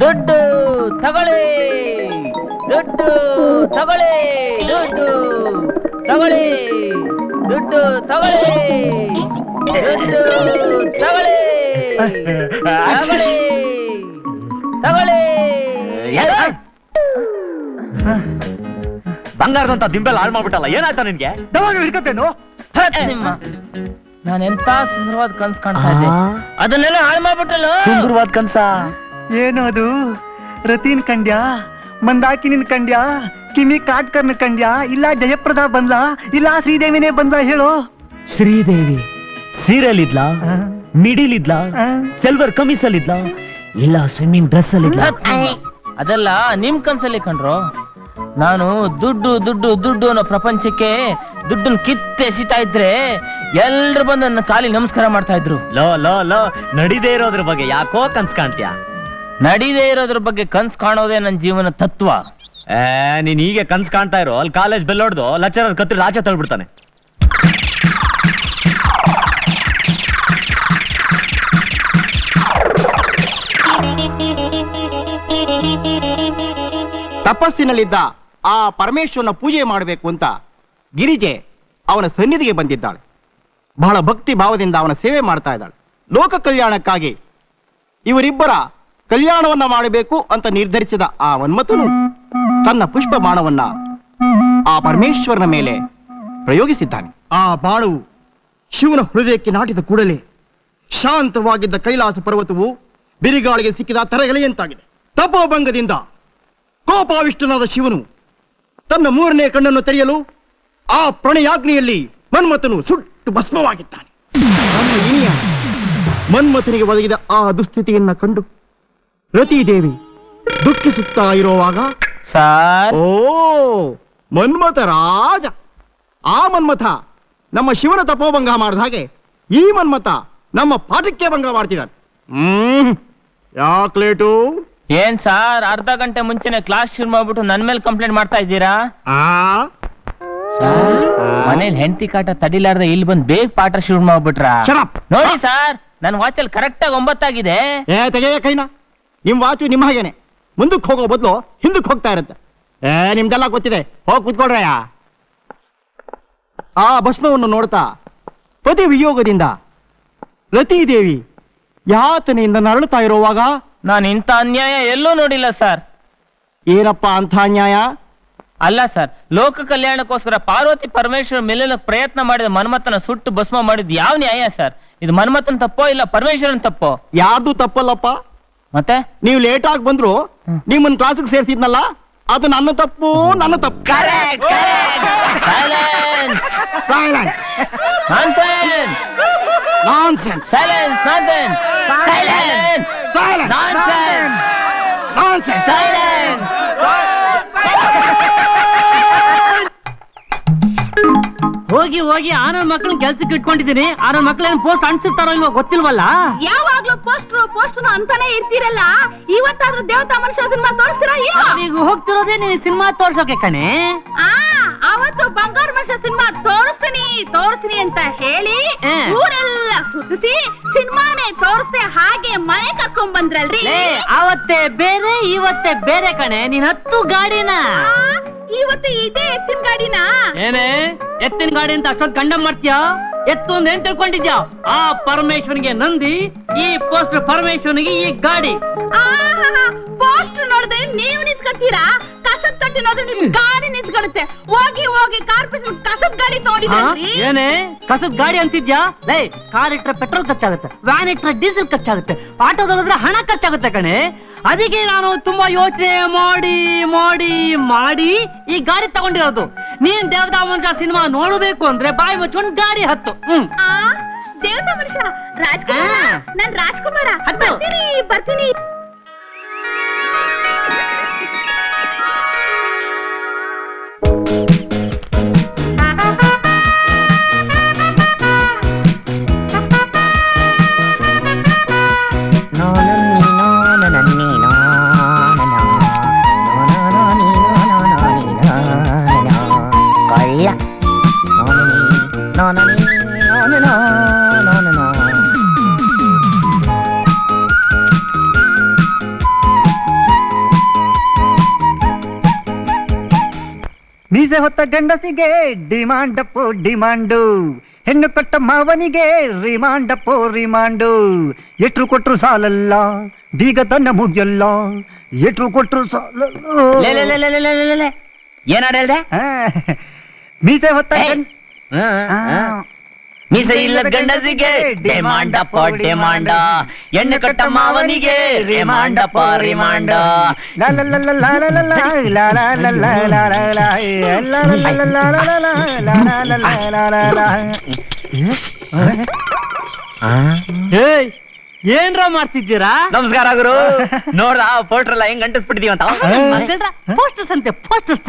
ದುಡ್ಡು ತಗೊಳ್ಳಿ. ದುಡ್ಡು ತಗೊಳ್ಳಿ. ದುಡ್ಡು ತಗೊಳ್ಳಿ. ದುಡ್ಡು ತಗೊಳ್ಳಿ. ದುಡ್ಡು ತಗೊಳ್ಳಿ. ತಗೊಳ್ಳಿ. ತಗೊಳ್ಳಿ. ಬಂಗಾರದಂತ ದಿಂಬೆಲ್ಲ ಹಾಳು ಮಾಡ್ಬಿಟ್ಟಲ್ಲ ಏನಾಯ್ತಾ ನಿನ್ಗೆ? ಯಾವಾಗ ಹಿಡ್ಕತ್ತೇನು? ನಿಮ್ಮ. ನಾನು ಎಂತ ಸುಂದರವಾದ ಕನ್ಸ್ ಕಾಣ್ತಾ ಇದ್ದೆ. ಅದನ್ನೆಲ್ಲ ಹಾಳು ಮಾಡ್ಬಿಟ್ಟಲ್ಲ ಸುಂದರವಾದ ಕನ್ಸ? ಏನು ಅದು ರತೀನ್ ಕಂಡ್ಯಾ ಮಂದಾಕಿನಿನ್ ಕಂಡ್ಯಾ ಕಿಮಿ ಕಾಟ್ಕರ್ನ ಕಂಡ್ಯಾ ಇಲ್ಲ ಜಯಪ್ರದಾ ಬಂದ್ಲಾ? ಇಲ್ಲ ಶ್ರೀದೇವಿನೇ ಬಂದ್ಲಾ ಹೇಳು. ಶ್ರೀದೇವಿ ಸೀರಿಯಲ್ ಇದ್ಲಾ ಮಿಡಿಲ್ ಇದ್ಲಾ. ಸಿಲ್ವರ್ ಕಮಿಸ್ ಅಲ್ಲಿ ಇದ್ಲಾ ಇಲ್ಲ ಸ್ವಿಮ್ಮಿಂಗ್ ಡ್ರೆಸ್ ಅಲ್ಲಿ ಇದ್ಲಾ ಅದೆಲ್ಲ ನಿಮ್ ಕನ್ಸಲ್ಲಿ ಕಂಡ್ರು ನಾನು ದುಡ್ಡು ದುಡ್ಡು ದುಡ್ಡು ಅನ್ನೋ ಪ್ರಪಂಚಕ್ಕೆ ದುಡ್ಡನ್ನ ಕಿತ್ತೆಸಿತಾ ಇದ್ರೆ ಎಲ್ರು ಬಂದು ನನ್ನ ಕಾಲಿ ನಮಸ್ಕಾರ ಮಾಡ್ತಾ ಇದ್ರು. ಲೋ ಲೋ ಲೋ ನಡಿದೇ ಇರೋದ್ರ ಬಗ್ಗೆ ಯಾಕೋ ಕನ್ಸ್ ಕಾಣ್ತೀಯ? ನಡೀದೇ ಇರೋದ್ರ ಬಗ್ಗೆ ಕನ್ಸ್ ಕಾಣೋದೇ ನನ್ನ ಜೀವನ ತತ್ವ. ಏ ನೀನ್ ಹೀಗೆ ಕನ್ಸ್ ಕಾಣ್ತಾ ಇರೋ ಅಲ್ಲಿ ಕಾಲೇಜ್ ಬೆಲ್ ಹೊಡ್ದು ಲೆಕ್ಚರರ್ ಕತ್ರಿ ಆಚೆ ತಳ್ಬಿಡ್ತಾನೆ. ತಪಸ್ಸಿನಲ್ಲಿದ್ದ ಆ ಪರಮೇಶ್ವರನ ಪೂಜೆ ಮಾಡಬೇಕು ಅಂತ ಗಿರಿಜೆ ಅವನ ಸನ್ನಿಧಿಗೆ ಬಂದಿದ್ದಾಳೆ. ಬಹಳ ಭಕ್ತಿ ಭಾವದಿಂದ ಅವನ ಸೇವೆ ಮಾಡ್ತಾ ಇದ್ದಾಳೆ. ಲೋಕ ಕಲ್ಯಾಣಕ್ಕಾಗಿ ಇವರಿಬ್ಬರ ಕಲ್ಯಾಣವನ್ನ ಮಾಡಬೇಕು ಅಂತ ನಿರ್ಧರಿಸಿದ ಆ ಮನ್ಮಥನು ತನ್ನ ಪುಷ್ಪ ಬಾಣವನ್ನ ಆ ಪರಮೇಶ್ವರನ ಮೇಲೆ ಪ್ರಯೋಗಿಸಿದ್ದಾನೆ. ಆ ಬಾಣವು ಶಿವನ ಹೃದಯಕ್ಕೆ ನಾಟಿದ ಕೂಡಲೇ ಶಾಂತವಾಗಿದ್ದ ಕೈಲಾಸ ಪರ್ವತವು ಬಿರಿಗಾಳಿಗೆ ಸಿಕ್ಕಿದ ತರಗಲೆಯಂತಾಗಿದೆ ತಪೋಭಂಗದಿಂದ ಕೋಪಾವಿಷ್ಟನಾದ ಶಿವನು ತನ್ನ ಮೂರನೇ ಕಣ್ಣನ್ನು ತೆರೆಯಲು ಆ ಪ್ರಣಯಾಗ್ನಿಯಲ್ಲಿ ಮನ್ಮಥನು ಸುಟ್ಟು ಭಸ್ಮವಾಗಿದ್ದಾನೆ. ಮನ್ಮಥನಿಗೆ ಒದಗಿದ ಆ ದುಸ್ಥಿತಿಯನ್ನ ಕಂಡು ರತಿದೇವಿ ದುಃಖಿಸುತ್ತಾ ಇರುವಾಗ ಸರ್. ಓ ಮನ್ಮಥ ರಾಜ. ಆ ಮನ್ಮಥ ನಮ್ಮ ಶಿವನ ತಪೋಭಂಗ ಮಾಡಿದ ಹಾಗೆ ಈ ಮನ್ಮಥ ನಮ್ಮ ಪಾಠಕ್ಕೆ ಭಂಗ ಮಾಡ್ತಿದ್ದಾನೆ. ಹ್ಮ್ ಯಾಕೆ ಲೇಟು ಏನ್ ಸಾರ್ ಅರ್ಧ ಗಂಟೆ ಮುಂಚೆನೆ ಕ್ಲಾಸ್ ಶುರು ಮಾಡ್ಬಿಟ್ಟು ನನ್ ಮೇಲೆ ಕಂಪ್ಲೇಂಟ್ ಮಾಡ್ತಾ ಇದ್ದೀರಾ? ಆ? ಸಾರ್ ಮನೇಲಿ ಹೆಂಡತಿ ಕಾಟ ತಡಿಲಾರ್ದೆ ಇಲ್ಲಿ ಬಂದ್ ಬೇಗ ಪಾಠ ಶುರು ಮಾಡ್ಬಿಟ್ರಾ? Shut up. ನೋಡಿ ಸರ್ ನನ್ ವಾಚಲ್ಲಿ ಕರೆಕ್ಟ್ ಆಗಿ ಒಂಬತ್ತಾಗಿದೆ. ಏ ತೆಗೆಯ ಕೈನ. ನಿಮ್ ವಾಚು ನಿಮ್ಮ ಹಾಗೇನೆ. ಮುಂದಕ್ಕೆ ಹೋಗೋ ಬದಲು ಹಿಂದಕ್ಕೆ ಹೋಗ್ತಾ ಇರುತ್ತೆ. ಏ ನಿಮ್ದೆಲ್ಲ ಗೊತ್ತಿದೆ. ಹೋಗಿ ಕುತ್ಕೊಳ್ರಯ್ಯ. ಆ ಭಸ್ಮವನ್ನು ನೋಡ್ತಾ ಪತಿ ವಿಯೋಗದಿಂದ ರತಿದೇವಿ ಯಾತನೆಯಿಂದ ನರಳುತ್ತಾ ಇರುವಾಗ? ನಾನು ಇಂಥ ಅನ್ಯಾಯ ಎಲ್ಲೂ ನೋಡಿಲ್ಲ ಸರ್. ಏನಪ್ಪ ಅಂಥ ಅನ್ಯಾಯ? ಅಲ್ಲ ಸರ್. ಲೋಕ ಕಲ್ಯಾಣಕ್ಕೋಸ್ಕರ ಪಾರ್ವತಿ ಪರಮೇಶ್ವರ ಮೇಲಿನ ಪ್ರಯತ್ನ ಮಾಡಿದ ಮನ್ಮಥನ ಸುಟ್ಟು ಭಸ್ಮ ಮಾಡಿದ್ ಯಾವ ನ್ಯಾಯ ಸರ್? ಇದು ಮನ್ಮಥನ್ ತಪ್ಪೋ ಇಲ್ಲ ಪರಮೇಶ್ವರನ್ ತಪ್ಪೋ? ಯಾರ್ದು ತಪ್ಪಲ್ಲಪ್ಪ? ಮತ್ತೆ? ನೀವು ಲೇಟ್ ಆಗಿ ಬಂದ್ರು ನಿಮ್ಮನ್ನ ಕ್ಲಾಸಿಗೆ ಸೇರ್ಸಿದ್ನಲ್ಲ ಅದು ನನ್ನ ತಪ್ಪು ನನ್ನ ತಪ್ಪು. Silence silence nonsense nonsense silence nonsense silence silence nonsense nonsense silence ಹೋಗಿ ಹೋಗಿ ಆನಂದ್ ಮಕ್ಕಳನ್ನ ಕೆಲ್ಸಕ್ಕೆ ಇಟ್ಕೊಂಡಿದ್ದೀನಿ ಆನಂದ್ ಮಕ್ಳೇನ್ ಪೋಸ್ಟ್ ಅನ್ಸುತ್ತಾರೋ ಇವಾಗ ಗೊತ್ತಿಲ್ವಲ್ಲ? ಯಾವಾಗ್ಲೂ ಪೋಸ್ಟ್ರು ಅಂತಾನೇ ಇರ್ತೀರಲ್ಲ? ಇವತ್ತಾದ್ರೂ ದೇವತಾ ಮನುಷ್ಯ ಸಿನಿಮಾ ತೋರಿಸ್ತೀರಾ ಈಗ ಹೋಗ್ತಿರೋದೇ ನೀನ್ ಸಿನಿಮಾ ತೋರ್ಸೋಕೆ ಕಣೆ. ಆ ಅವತ್ತು ಬಂಗಾರ ಮನುಷ್ಯ ಸಿನಿಮಾ ತೋರಿಸ್ತೀನಿ ತೋರಿಸ್ತೀನಿ ಅಂತ ಹೇಳಿ ಊರೆಲ್ಲ ಸುತ್ತಿಸಿ ಸಿನಿಮಾನೇ ತೋರಿಸ್ದೆ ಹಾಗೆ ಮನೆ ಕರ್ಕೊಂಡ್ ಬಂದ್ರಲ್ರಿ? ಅವತ್ತೇ ಬೇರೆ ಇವತ್ತೇ ಬೇರೆ ಕಣೆ. ನೀನ್ ಹತ್ತು ಗಾಡಿನ. ಇವತ್ತು ಇದೇ ಎತ್ತಿನ ಗಾಡಿನ? ಏನೇ? ಎತ್ತಿನ ಗಾಡಿ ಅಂತ ಅಷ್ಟೊಂದು ಕಂಡಮ್ ಮಾಡ್ತೀಯಾ? ಎತ್ತು ಅಂತ ಏನ್ ತಿಳ್ಕೊಂಡಿದ್ಯಾ? ಆ ಪರಮೇಶ್ವರನಿಗೆ ನಂದಿ ಈ ಪೋಸ್ಟ್ ಪರಮೇಶ್ವರನಿಗೆ ಈ ಗಾಡಿ. ಪೋಸ್ಟ್ ನೋಡಿದ್ರೆ ನೀವು ನಿಂತ್ಕೊತೀರಾ ಕಸದ ತೊಟ್ಟಿ ನೋಡಿದ್ರೆ ನಿಮ್ ಗಾಡಿ ನಿಂತ್ಕೊಳ್ಳುತ್ತೆ. ಹೋಗಿ ಹೋಗಿ ಕಾರ್ಪೊರೇಷನ್ ಕಸದ ಗಾಡಿ? ನೋಡಿದ್ರಿ? ಏನೇ? ಕಸದ ಗಾಡಿ ಅಂತಿದ್ಯಾ? ಲೈ ಕಾರ್ ಇಟ್ರೆ ಪೆಟ್ರೋಲ್ ಖರ್ಚಾಗುತ್ತೆ ವ್ಯಾನ್ ಇಟ್ರೆ ಡೀಸೆಲ್ ಖರ್ಚಾಗುತ್ತೆ ಆಟೋದಲ್ಲಿದ್ರೆ ಹಣ ಖರ್ಚಾಗುತ್ತೆ ಕಣೆ. ಅದಕ್ಕೆ ನಾನು ತುಂಬಾ ಯೋಚನೆ ಮಾಡಿ ಮಾಡಿ ಮಾಡಿ ಈ ಗಾಡಿ ತಗೊಂಡಿರೋದು. ನೀನ್ ದೇವತಾ ಮನುಷ್ಯ ಸಿನಿಮಾ ನೋಡಬೇಕು ಅಂದ್ರೆ ಬಾಯಿ ಮುಚ್ಕೊಂಡು ಗಾಡಿ ಹತ್ತು. ಹ್ಮ್. ದೇವತಾ ಮನುಷ್ಯ ರಾಜ್ಕುಮಾರ? ನನ್ ರಾಜ್ಕುಮಾರ. ಹತ್ತು. ಬರ್ತೀನಿ ಬರ್ತೀನಿ. ಮೀಸೆ ಹೊತ್ತ ಗಂಡಸಿಗೆ ಡಿಮಾಂಡಪ್ಪೋ ಡಿಮಾಂಡು ಹೆಣ್ಣು ಕೊಟ್ಟ ಮಾವನಿಗೆ ರಿಮಾಂಡಪ್ಪೋ ರಿಮಾಂಡು ಎಟ್ರು ಕೊಟ್ರು ಸಾಲಲ್ಲ ಬೀಗ ತನ್ನ ಮುಗಿಯಲ್ಲ ಎಟ್ರು ಕೊಟ್ರು ಸಾಲಲ್ಲ ಏನಾಡ ಹೇಳ್ದೆ ಮೀಸೆ ಹೊತ್ತ ಮಿಸೆಯಿಲ್ಲ ಗಂಡಸಿಗೆ ಡಿಮಾಂಡಪ್ಪ ಡಿಮಾಂಡ ಹೆಣ್ಣು ಕಟ್ಟ ಮಾವನಿಗೆ ರಿಮಾಂಡಪ್ಪ ರಿಮಾಂಡ ಏನ್ರ ಮಾಡ್ತಿದ್ದೀರಾ ನಮಸ್ಕಾರ ಗುರು ನೋಡ್ರ ಪೋಟ್ರಲ್ಲ ಹೆಂಗ್ ಅಂಟಿಸ್ಬಿಟ್ಟಿದೀವಂತ ಪೋಸ್ಟರ್ಸ್ ಅಂತೆ ಪೋಸ್ಟರ್ಸ್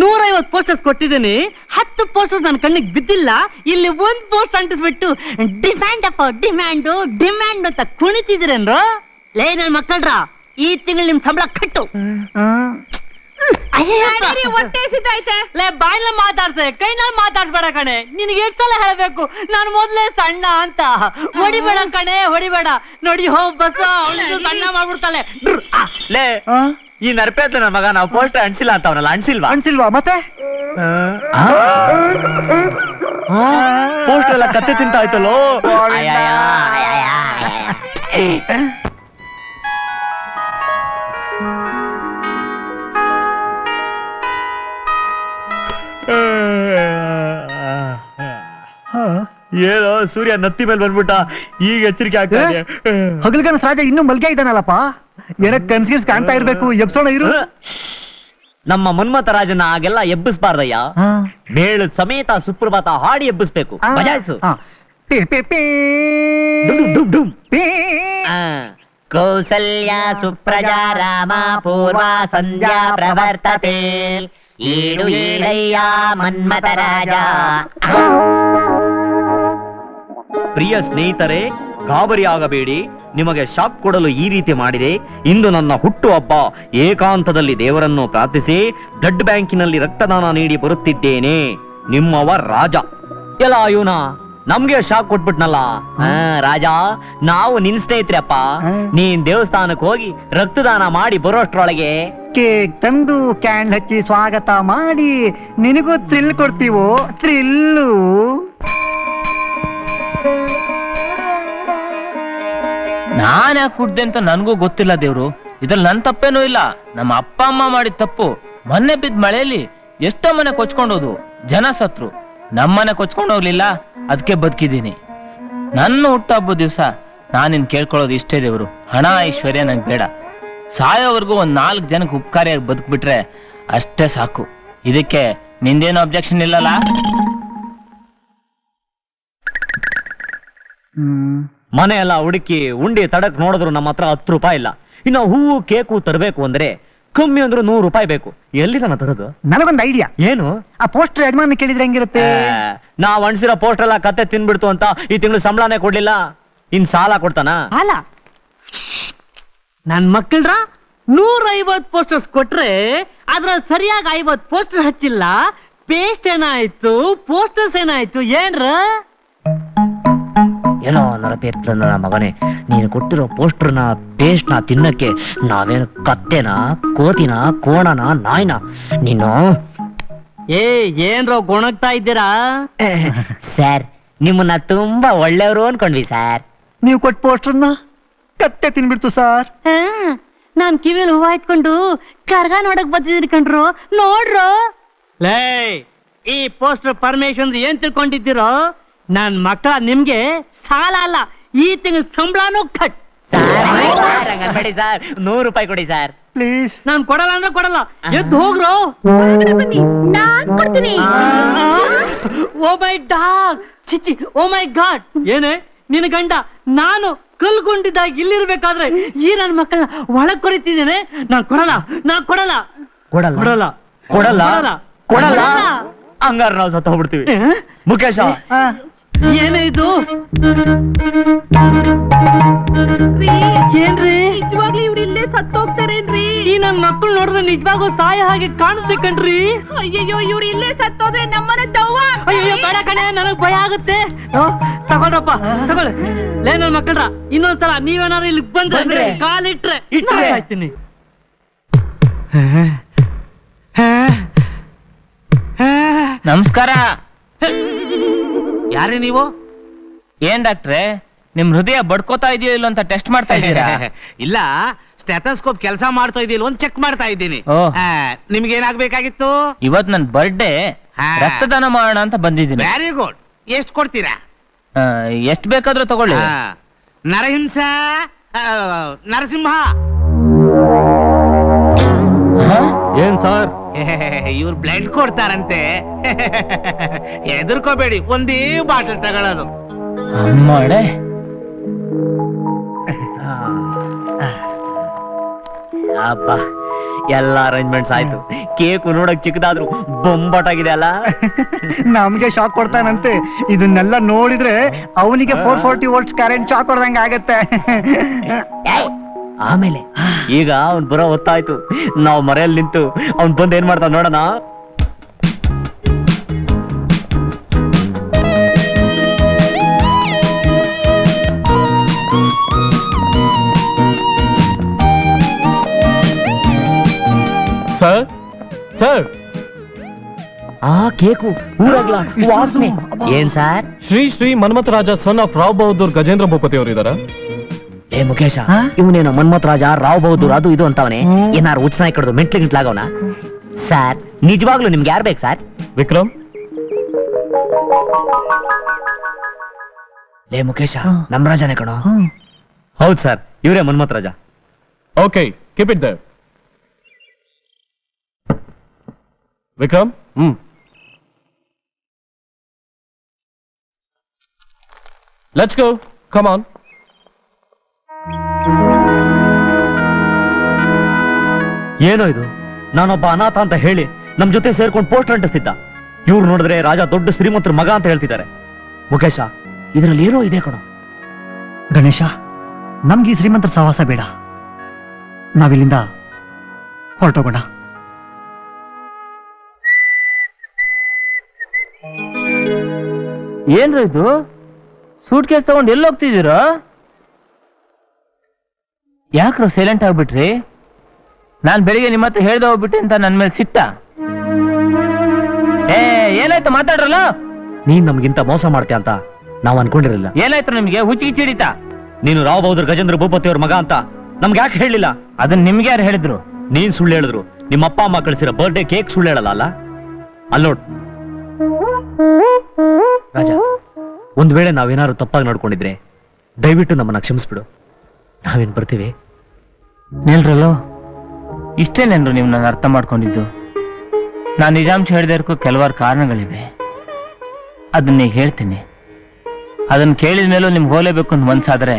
ನೂರೈವತ್ತು ಪೋಸ್ಟರ್ಸ್ ಕೊಟ್ಟಿದ್ದೀನಿ. ಹತ್ತು ಪೋಸ್ಟರ್ ನನ್ನ ಕಣ್ಣಿಗೆ ಬಿದ್ದಿಲ್ಲ. ಇಲ್ಲಿ ಒಂದು ಪೋಸ್ಟ್ ಅಂಟಿಸ್ಬಿಟ್ಟು ಡಿಮ್ಯಾಂಡ್ ಅಪ್ಪ ಡಿಮ್ಯಾಂಡು ಡಿಮ್ಯಾಂಡ್ ಅಂತ ಕುಣಿತಿದ್ದೀರೇನ್ರು? ಲೇ ನನ್ನ ಮಕ್ಕಳ್ರ, ಈ ತಿಂಗಳು ನಿಮ್ ಸಂಬಳ ಕಟ್ಟು. ಲೇ ಬಾಯ್ಲ ಮಾತಾಡ್ಸೆ ಕೈನಲ್ಲಿ ಮಾತಾಡ್ಬೇಡ ಕಣೆ. ನಿನಗೆ ಎಷ್ಟು ಸಲ ಹೇಳಬೇಕು ನಾನು ಮೊದ್ಲೇ ಸಣ್ಣ ಅಂತ. ಹೊಡಿಬೇಡ ಕಣೆ ಹೊಡಿಬೇಡ. ನೋಡಿ ಹೋ ಬಸ್ ಸಣ್ಣ ಮಾಡ್ಬಿಡ್ತಾಳೆ. ಲೇ ಈ ನರ್ಪೇತ ನನ್ನ ಮಗ ನಾವು ಪೋಸ್ಟರ್ ಅಂಟಿಸಿಲ್ಲ ಅಂತ ಅವನಲ್ಲ ಅಂಟಿಸಿಲ್ವಾ ಅನ್ಸಿಲ್ವಾ ಮತ್ತೆ? ಪೋಸ್ಟರ್ ಎಲ್ಲ ಕತ್ತೆ ತಿಂತ ಆಯ್ತಲ್ಲೋ ಏನೋ ಸೂರ್ಯ ನತ್ತಿ ಮೇಲೆ ಬಂದ್ಬಿಟ್ಟ ಈಗ ಎಚ್ಚರಿಕೆ ಆಗ್ತಾ ಇದೆ. ಹಗಲ್ಗನ ರಾಜ ಇನ್ನೂ ಮಲ್ಗೆ ಇದ್ದಾನಲ್ಲಪ್ಪ? ಏನಕ್ ಕನ್ಸಿನ್ಸ್ ಕಾಣ್ತಾ ಇರ್ಬೇಕು ಎಬ್ಸೋಣ ಇರು. ನಮ್ಮ ಮನ್ಮಥ ರಾಜನ ಹಾಗೆಲ್ಲ ಎಬ್ಬಿಸ್ಬಾರ್ದಯ್ಯ. ಮೇಳ ಮೇಳದ ಸಮೇತ ಸುಪ್ರಭಾತ ಹಾಡಿ ಎಬ್ಬಿಸ್ಬೇಕು. ಬಜಾಯಿಸು. ಕೌಸಲ್ಯ ಸುಪ್ರಜಾ ರಾಮ ಪೂರ್ವ ಸಂಧ್ಯಾ ಪ್ರವರ್ತತೆ. ಏಳು ಏಳಯ್ಯ ಮನ್ಮಥ ರಾಜ. ಪ್ರಿಯ ಸ್ನೇಹಿತರೆ ಗಾಬರಿ ಆಗಬೇಡಿ. ನಿಮಗೆ ಶಾಕ್ ಕೊಡಲು ಈ ರೀತಿ ಮಾಡಿದೆ. ಇಂದು ನನ್ನ ಹುಟ್ಟು ಹಬ್ಬ. ಏಕಾಂತದಲ್ಲಿ ದೇವರನ್ನು ಪ್ರಾರ್ಥಿಸಿ ಬ್ಲಡ್ ಬ್ಯಾಂಕಿನಲ್ಲಿ ರಕ್ತದಾನ ನೀಡಿ ಬರುತ್ತಿದ್ದೇನೆ. ನಿಮ್ಮವ ರಾಜ. ಎಲ್ಲ ಇವನ ನಮ್ಗೆ ಶಾಕ್ ಕೊಟ್ಬಿಟ್ನಲ್ಲ? ರಾಜಾ ರಾಜ ನಾವು ನಿನ್ ಸ್ನೇಹಿತರಪ್ಪ ನೀನ್ ದೇವಸ್ಥಾನಕ್ಕೆ ಹೋಗಿ ರಕ್ತದಾನ ಮಾಡಿ ಬರೋಷ್ಟ್ರೊಳಗೆ. ಕೇಕ್ ತಂದು ಕ್ಯಾಂಡ್ ಹಚ್ಚಿ ಸ್ವಾಗತ ಮಾಡಿ. ನಿನಗೂ ಥ್ರಿಲ್ ಕೊಡ್ತೀವೋ? ಥ್ರಿಲ್ಲು ನಾನ್ ಯಾಕೆ ಕುಡ್ದೆ ಅಂತ ನನಗೂ ಗೊತ್ತಿಲ್ಲ ದೇವ್ರು. ಇದ್ರಲ್ಲಿ ನನ್ ತಪ್ಪೇನೂ ಇಲ್ಲ. ನಮ್ಮ ಅಪ್ಪ, ಅಮ್ಮ ಮಾಡಿದ ತಪ್ಪು. ಮೊನ್ನೆ ಬಿದ್ದ ಮಳೆಯಲ್ಲಿ ಎಷ್ಟೋ ಮನೆ ಕೊಚ್ಕೊಂಡೋದು ಜನ ಸತ್ರು. ನಮ್ಮನೆ ಕೊಚ್ಕೊಂಡು ಹೋಗ್ಲಿಲ್ಲ ಅದಕ್ಕೆ ಬದುಕಿದ್ದೀನಿ. ನನ್ನ ಹುಟ್ಟಹಬ್ಬ ದಿವಸ ನಾನಿನ್ ಕೇಳ್ಕೊಳ್ಳೋದು ಇಷ್ಟೇ ದೇವ್ರು. ಹಣ, ಐಶ್ವರ್ಯ ನಂಗೆ ಬೇಡ. ಸಾಯೋವರೆಗೂ ಒಂದು ನಾಲ್ಕು ಜನಕ್ಕೆ ಉಪಕಾರಿಯಾಗಿ ಬದುಕ್ಬಿಟ್ರೆ ಅಷ್ಟೇ ಸಾಕು. ಇದಕ್ಕೆ ನಿಂದೇನು ಅಬ್ಜೆಕ್ಷನ್ ಇಲ್ಲಲ್ಲ? ಮನೆ ಎಲ್ಲ ಹುಡುಕಿ ಉಂಡಿ ತಡಕ್ ನೋಡಿದ್ರು ನಮ್ಮ ಹತ್ರ ಹತ್ತು ರೂಪಾಯಿ ಇಲ್ಲ. ಇನ್ನು ಹೂವು ಕೇಕು ತರಬೇಕು ಅಂದ್ರೆ ಕಮ್ಮಿ ಅಂದ್ರೆ ನೂರು ರೂಪಾಯಿ ಬೇಕು. ಎಲ್ಲಿದಾನ ತರದು? ನನಗೊಂದು ಐಡಿಯಾ ಏನು? ಆ ಪೋಸ್ಟರ್ ಯಜಮಾನ ಕೇಳಿದ್ರೆ ಹೆಂಗಿರುತ್ತೆ? ನಾವು ಅನ್ಸಿರೋ ಪೋಸ್ಟರ್ ಎಲ್ಲ ಕತೆ ತಿನ್ಬಿಡ್ತು ಅಂತ ಈ ತಿಂಗಳು ಸಂಬಳನೇ ಕೊಡ್ಲಿಲ್ಲ. ಇನ್ ಸಾಲ ಕೊಡ್ತಾನ? ಅಲ್ಲ ನನ್ ಮಕ್ಕಳ್ರ ನೂರ ಐವತ್ ಪೋಸ್ಟರ್ಸ್ ಕೊಟ್ರೆ ಅದ್ರ ಸರಿಯಾಗಿ ಐವತ್ ಪೋಸ್ಟರ್ ಹಚ್ಚಿಲ್ಲ. ಪೇಸ್ಟ್ ಏನಾಯ್ತು? ಪೋಸ್ಟರ್ಸ್ ಏನಾಯ್ತು? ಏನ್ರ? ಏನೋ ನರಪೇತ್ರ ನನ್ನ ಮಗನೇ ನೀನು ಕೊಟ್ಟಿರೋ ಪೋಸ್ಟರ್ನ ಪೇಸ್ಟ್ನ ತಿನ್ನಕ್ಕೆ ನಾವೇನು ಕತ್ತೆನ ಕೋತಿನ ಕೋಣನ ನಾಯ್ನ ನೀನು? ಏ ಏನ್ರೋ ಗೊಣಗ್ತಾ ಇದ್ದೀರಾ? ಸರ್ ನಿಮ್ಮನ್ನ ತುಂಬಾ ಒಳ್ಳೆಯವರು ಅನ್ಕೊಂಡ್ವಿ ಸರ್. ನೀವು ಕೊಟ್ಟ ಪೋಸ್ಟರ್ನ ಕತ್ತೆ ತಿನ್ಬಿಡ್ತು ಸರ್. ಆ, ನಾನ್ ಕಿವಿಯಲ್ಲಿ ಹೂವ ಇಟ್ಕೊಂಡು ಕರ್ಗ ನೋಡಕ್ ಬಂದಿದ್ದೀನಿ ಕಣ್ರು. ನೋಡ್ರು. ಲೇ ಈ ಪೋಸ್ಟರ್ ಪರ್ಮಿಷನ್ ಏನ್ ತಿಳ್ಕೊಂಡಿದ್ದೀರೋ? ನನ್ ಮಕ್ಕಳ ನಿಮ್ಗೆ ಸಾಲ ಅಲ್ಲ ಈ ತಿಂಗಳ ಸಂಬಳನೂ ಕಟ್. ಬೇಡಿ ಸರ್ ನೂರು ರೂಪಾಯಿ ಕೊಡಿ ಸರ್. ಪ್ಲೀಸ್. ನಾನ್ ಕೊಡಲ್ಲ ಅಂದ್ರೆ ಕೊಡಲ್ಲ ಎದ್ದು ಹೋಗ್ರು. ನಾನ್ ಕೊಡ್ತೀನಿ. ಓ ಮೈ ಡಾಗ್ ಚಿಚ್ಚಿ ಓ ಮೈ ಗಾಡ್. ಏನೇ ನಿನ್ನ ಗಂಡ ನಾನು ಕಲ್ಕೊಂಡಿದ್ದಾಗ ಇಲ್ಲಿರ್ಬೇಕಾದ್ರೆ ಈ ನನ್ನ ಮಕ್ಕಳನ್ನ ಒಳಗ್ ಕೊರಿತಿದ್ದೇನೆ. ನಾನ್ ಕೊಡಲ್ಲ ನಾನ್ ಕೊಡಲ್ಲ. ಕೊಡಲ್ಲ. ಕೊಡಲ್ಲ. ಕೊಡಲ್ಲ. ಕೊಡಲ್ಲ. ಕೊಡಲ್ಲ. ಹಂಗಾರ ನಾವು ಸತ್ತ ಹೋಗ್ಬಿಡ್ತೀವಿ ಮುಖೇಶ ಏನೇ ಇದು ಏನ್ರಿ? ನಿಜವಾಗ್ಲೂ ಇವ್ರು ಇಲ್ಲೇ ಸತ್ತೋಗ್ತಾರೇನ್ರಿ? ಈ ನನ್ ಮಕ್ಕಳು ನೋಡಿದ್ರೆ ನಿಜವಾಗೂ ಸಾಯ ಹಾಗೆ ಕಾಣುತ್ತೆ ಕಣ್ರಿ. ಅಯ್ಯಯ್ಯೋ ಇವ್ರು ಇಲ್ಲೇ ಸತ್ತೋದ್ರೆ ನಮ್ಮನೆ ದವ್ವ ಅಯ್ಯೋ ಬೇಡ ಕಣೆ ನನಗ್ ಭಯ ಆಗುತ್ತೆ. ಆ, ತಗೊಳ್ರಪ್ಪ ತಗೊಳ್ಳಿ. ಲೇ ನನ್ ಮಕ್ಕಳ್ರ ಇನ್ನೊಂದ್ಸಲ ನೀವೇನಾದ್ರು ಇಲ್ಲಿ ಬಂದ್ರೆ? ಕಾಲಿಟ್ರೆ ಇಟ್ರೆ? ಆಯ್ತೀನಿ. ನಮಸ್ಕಾರ. ಯಾರೇ ನೀವು? ಏನ್ ಡಾಕ್ಟ್ರೆ ನಿಮ್ ಹೃದಯ ಬಡ್ಕೋತಾ ಇದೆಯೋ ಇಲ್ಲ ಅಂತ ಟೆಸ್ಟ್ ಮಾಡ್ತಾ ಇದ್ದೀರಾ? ಇಲ್ಲ ಸ್ಟೆಥೋಸ್ಕೋಪ್ ಕೆಲಸ ಮಾಡ್ತಾ ಇದೆಯಲ್ಲ ಒಂದ್ ಚೆಕ್ ಮಾಡ್ತಾ ಇದ್ದೀನಿ. ಓ. ನಿಮ್ಗೆ ಏನಾಗ್ಬೇಕಾಗಿತ್ತು ಇವತ್ ನನ್ ಬರ್ಡೇ ಹಾ. ರಕ್ತದಾನ ಮಾಡೋಣ ಅಂತ ಬಂದಿದ್ದೀನಿ. ವೆರಿ ಗುಡ್ ಎಷ್ಟು ಕೊಡ್ತೀರಾ? ಆ, ಎಷ್ಟ್ ಬೇಕಾದ್ರೂ ತಗೊಳ್ಳಿ. ಆ, ನರಹಿಂಸ ಆ, ನರಸಿಂಹ. ಹಾ? ಏನ್ ಸರ್? ಇವ್ರು ಬ್ಲಡ್ ಕೊಡ್ತಾರಂತೆ. ಹೆದರ್ಕೋಬೇಡಿ ಒಂದೇ ಬಾಟಲ್ ತಗೊಳ್ಳೋದು ಅಮ್ಮಡೆ ಅಬ್ಬ ಎಲ್ಲ ಅರೇಂಜ್ಮೆಂಟ್ಸ್ ಆಯ್ತು. ಕೇಕು ನೋಡಕ್ ಚಿಕ್ಕದಾದ್ರು ಬೊಂಬಾಟಾಗಿದೆ ಅಲ್ಲ? ನಮ್ಗೆ ಶಾಕ್ ಕೊಡ್ತಾನಂತೆ. ಇದನ್ನೆಲ್ಲ ನೋಡಿದ್ರೆ ಅವನಿಗೆ four forty volts current shock ಕೊಡ್ದಂಗ ಆಗತ್ತೆ. ಆಮೇಲೆ. ಈಗ ಅವ್ನ್ ಬರೋ ಹೊತ್ತಾಯ್ತು. ನಾವು ಮರೆಯಲ್ಲಿ ನಿಂತು ಅವ್ನ್ ಬಂದ್ ಏನ್ ಮಾಡ್ತಾನ ನೋಡೋಣ. Sir sir. ಆ ಕೇಕು ಊರಾಗ್ಲ? ವಾಸನೆ. ಏನ್ sir? Shri Shri Manmatha Raja son of Rao Bahadur Gajendra Bhupathi ಅವರು ಇದಾರ. ಏ ಮುಖೇಶ ಹಾ? ಇವನೇನು ಮನ್ಮತ್ ರಾಜ ರಾವ್ ಬಹದ್ದೂರ್ ಅದು ಇದು ಅಂತವನೆ. ಏನಾರು ಉಚ್ಚನಾಯಿ ಕಡ್ದು ಮೆಂಟ್ಲು ಗಿಂಟ್ಲಾಗವನ? ಸರ್ ನಿಜವಾಗ್ಲೂ ನಿಮ್ಗೆ ಯಾರ್ ಬೇಕು ಸರ್? ವಿಕ್ರಮ್? ಲೇ ಮುಖೇಶ ನಮ್ ರಾಜನೇ ಕಣೋ. ಹೌದ್ ಸರ್ ಇವರೇ Manmath Raja okay keep it there Vikram? Hmm. Let's go come on ಏನೋ ಇದು? ನಾನೊಬ್ಬ ಅನಾಥ ಅಂತ ಹೇಳಿ ನಮ್ ಜೊತೆ ಸೇರ್ಕೊಂಡು ಪೋಸ್ಟರ್ ಅಂಟಿಸ್ತಿದ್ದ. ಇವ್ರು ನೋಡಿದ್ರೆ ರಾಜ ದೊಡ್ಡ ಶ್ರೀಮಂತರ ಮಗ ಅಂತ ಹೇಳ್ತಿದ್ದಾರೆ. ಮುಖೇಶ ಇದರಲ್ಲಿ ಏನೋ ಇದೆ ಕಣೋ. ಗಣೇಶ ನಮ್ಗೆ ಈ ಶ್ರೀಮಂತರ ಸಹವಾಸ ಬೇಡ. ನಾವಿಲ್ಲಿಂದ ಹೊರಟೋಗೋಣ. ಏನ್ರಿ ಇದು? ಸೂಟ್ ಕೇಸ್ ತಗೊಂಡು ಎಲ್ಲಿ ಹೋಗ್ತಿದ್ದೀರಾ? ಯಾಕ್ರು ಸೈಲೆಂಟ್ ಆಗ್ಬಿಟ್ರಿ? ನಾನ್ ಬೆಳಿಗ್ಗೆ ನಿಮ್ಮ ಹತ್ರ ಹೇಳ್ದೆ ಹೋಗ್ಬಿಟ್ಟೆ ಅಂತ ನನ್ನ ಮೇಲೆ ಸಿಟ್ಟ. ಏ ಏನಾಯ್ತು ಮಾತಾಡ್ರಲ್ಲ? ನೀನ್ ನಮ್ಗಿಂತ ಮೋಸ ಮಾಡ್ತೀಯ ಅಂತ ನಾವ್ ಅನ್ಕೊಂಡಿರಲಿಲ್ಲ. ಏನಾಯ್ತು ನಿಮ್ಗೆ? ಹುಚ್ಚಿಗೆ ಚಿಡಿತ ನೀನು ರಾವ್ ಬಹದ್ದೂರ್ ಗಜೇಂದ್ರ ಭೂಪತಿ ಅವ್ರ ಮಗ ಅಂತ ನಮ್ಗೆ ಯಾಕೆ ಹೇಳಿಲ್ಲ? ಅದನ್ನ ನಿಮ್ಗೆ ಯಾರು ಹೇಳಿದ್ರು? ನೀನ್ ಸುಳ್ಳು ಹೇಳಿದ್ರು. ನಿಮ್ಮ ಅಪ್ಪ ಅಮ್ಮ ಕಳಿಸಿರೋ ಬರ್ಡೇ ಕೇಕ್ ಸುಳ್ಳು ಹೇಳಲ್ಲ ಅಲ್ಲ? ನೋಡ್. ರಾಜ ಒಂದ್ ವೇಳೆ ನಾವೇನಾದ್ರು ತಪ್ಪಾಗಿ ನಡ್ಕೊಂಡಿದ್ರೆ ದಯವಿಟ್ಟು ನಮ್ಮನ್ನ ಕ್ಷಮಿಸ್ಬಿಡು. ನಾವೇನ್ ಬರ್ತೀವಿ? ನಿಲ್ರಲ್ಲೋ? ಇಷ್ಟೇನೇನ್ರು ನೀವು ನಾನು ಅರ್ಥ ಮಾಡ್ಕೊಂಡಿದ್ದು. ನಾನು ನಿಜಾಂಶ ಹೇಳಿದಕ್ಕೂ ಕೆಲವಾರು ಕಾರಣಗಳಿವೆ. ಅದನ್ನ ಹೇಳ್ತೀನಿ. ಅದನ್ನು ಕೇಳಿದ ಮೇಲೂ ನಿಮ್ಗೆ ಹೋಲೇಬೇಕು ಅಂತ ಮನ್ಸಾದ್ರೆ